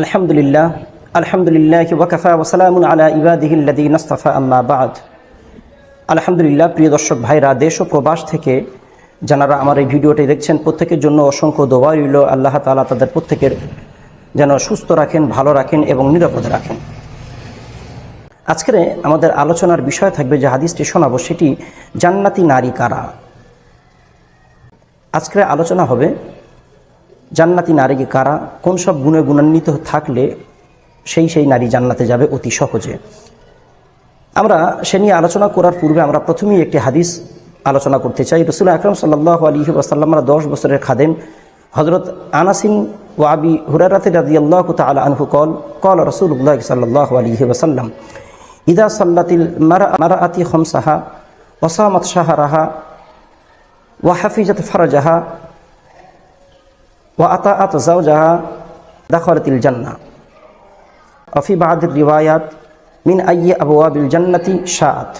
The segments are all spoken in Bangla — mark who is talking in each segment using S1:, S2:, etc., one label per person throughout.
S1: আলহামদুলিল্লাহ আলহামদুলিল্লাহ ওয়াকাফা ওসালামুন আলা ইবাদিহিল্লাদি নাস্তাফা আম্মা বাদ। আলহামদুলিল্লাহ, প্রিয় দর্শক ভাইরা, দেশ ও প্রবাস থেকে যারা আমার এই ভিডিওটি দেখছেন, প্রত্যেকের জন্য অসংখ্য দোয়া রইল। আল্লাহ তালা তাদের প্রত্যেকের যেন সুস্থ রাখেন, ভালো রাখেন এবং নিরাপদে রাখেন। আজকের আমাদের আলোচনার বিষয় থাকবে যে হাদিসটি শোনাবো, সেটি জান্নাতি নারী কারা? আজকের আলোচনা হবে জান্নাতি নারীকে কারা, কোন সব গুণে গুণান্বিত থাকলে সেই সেই নারী জান্নাতে যাবে অতি সহজে। আমরা সে নিয়ে আলোচনা করার পূর্বে আমরা প্রথমেই একটি হাদিস আলোচনা করতে চাই। রসুল আকরম সাল্লাহ আলী ওয়াসাল্লামরা দশ বছরের খাদেম হজরত আনাসিন ওয়াবি হুরারাতে রাজি আল্লাহ তালা আনহু কল কল রসুল্লাহ সাল্লাহ আলী ওসাল্লাম ইদা সাল্লাতিল মারা মারা আতি খমসাহা ওসামত শাহরাহা ওয়াহাফিজত ফরজাহা ওয়া আতা আত জাহা দাখলাতিল জান্না অফি বাহাদির রিওয়ায়াত মিন আইয়ে আবওয়াবিল জান্নাতি শাআত।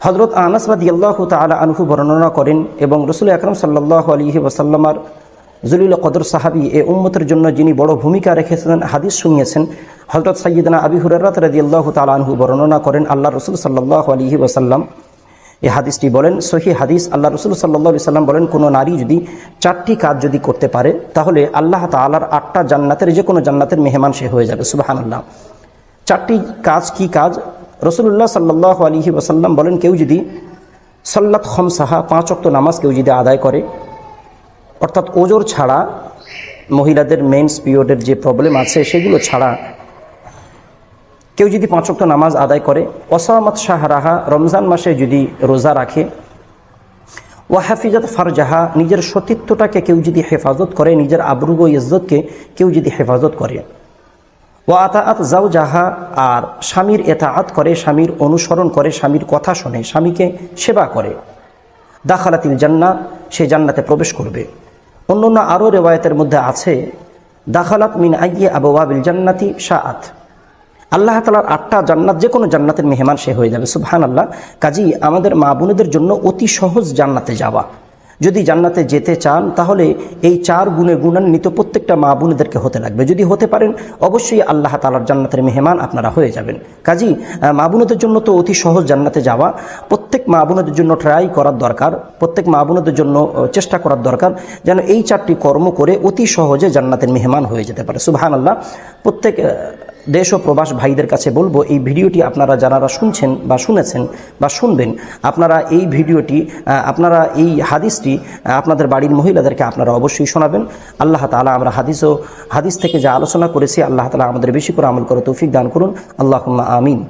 S1: হজরত আনাস রাদি আল্লাহ তালা আনহু বর্ণনা করেন এবং রসুল আকরম সাল্লাহ আলহি ওসাল্লামার জলিল কদর সাহাবি এ উম্মতের জন্য যিনি বড় ভূমিকা রেখেছিলেন, হাদিস শুনিয়েছেন হজরত সৈয়দনা আবি হুরাত রাদি আল্লাহ তালা আনহু বর্ণনা করেন আল্লাহ রসুল সাল্লাহ আলহি ওসাল্লাম এই হাদিসটি বলেন, সহি হাদিস আল্লাহ রসুল সাল্লা সাল্লাম বলেন, কোনো নারী যদি চারটি কাজ যদি করতে পারে, তাহলে আল্লাহ তালার আটটা জান্নাতের, যে কোনো জান্নাতের মেহমান সে হয়ে যাবে সুবাহান আল্লাহ চারটি কাজ কি কাজ? রসুল্লাহ সাল্লাহ আলহি ওসাল্লাম বলেন, কেউ যদি সল্লাত খমসাহা, পাঁচ অক্ত নামাজ কেউ যদি আদায় করে, অর্থাৎ ওজোর ছাড়া মহিলাদের মেন্স পিরিয়ডের যে প্রবলেম আছে, সেগুলো ছাড়া কেউ যদি পাঁচক্ত নামাজ আদায় করে অসামত শাহরাহা রমজান মাসে যদি রোজা রাখে, ওয়াহাফিজাত ফারজাহা, নিজের সতীত্বটাকে কেউ যদি হেফাজত করে, নিজের আবরুগ ইজ্জতকে কেউ যদি হেফাজত করে। ওয়া আতাআত যাও যাহা আর স্বামীর এতাআত করে, স্বামীর অনুসরণ করে, স্বামীর কথা শোনে, স্বামীকে সেবা করে। দাখালাতিল জান্না সে জান্নাতে প্রবেশ করবে। অন্য অন্য আরও রেওয়ায়তের মধ্যে আছে, দাখালাত মিন আইয়ে আবওয়াবিল জান্নাতি শাআত। আল্লাহ তালার আটটা জান্নাত যে কোনো জান্নাতের মেহমান সে হয়ে যাবে সুবহান আল্লাহ কাজী, আমাদের মা বোনেদের জন্য অতি সহজ জান্নাতে যাওয়া। যদি জান্নাতে যেতে চান, তাহলে এই চার গুণে গুণান্বিত প্রত্যেকটা মা বোনেদেরকে হতে লাগবে। যদি হতে পারেন, অবশ্যই আল্লাহ তালার জান্নাতের মেহমান আপনারা হয়ে যাবেন। কাজী মা বোনেদের জন্য তো অতি সহজ জান্নাতে যাওয়া। প্রত্যেক মা বোনেদের জন্য ট্রাই করার দরকার। প্রত্যেক মা বোনেদের জন্য চেষ্টা করার দরকার যেন এই চারটি কর্ম করে অতি সহজে জান্নাতের মেহমান হয়ে যেতে পারে। সুবহান আল্লাহ প্রত্যেক দেশ ও প্রবাস ভাইদের কাছে বলব, এই ভিডিওটি আপনারা যারা শুনছেন বা শুনেছেন বা শুনবেন, আপনারা এই ভিডিওটি আপনারা এই হাদিসটি আপনাদের বাড়ির মহিলাদেরকে আপনারা অবশ্যই শোনাবেন। আল্লাহ তালা আমরা হাদিস ও হাদিস থেকে যা আলোচনা করেছি, আল্লাহ তালা আমাদের বেশি করে আমল করে তৌফিক দান করুন। আল্লাহ আমিন।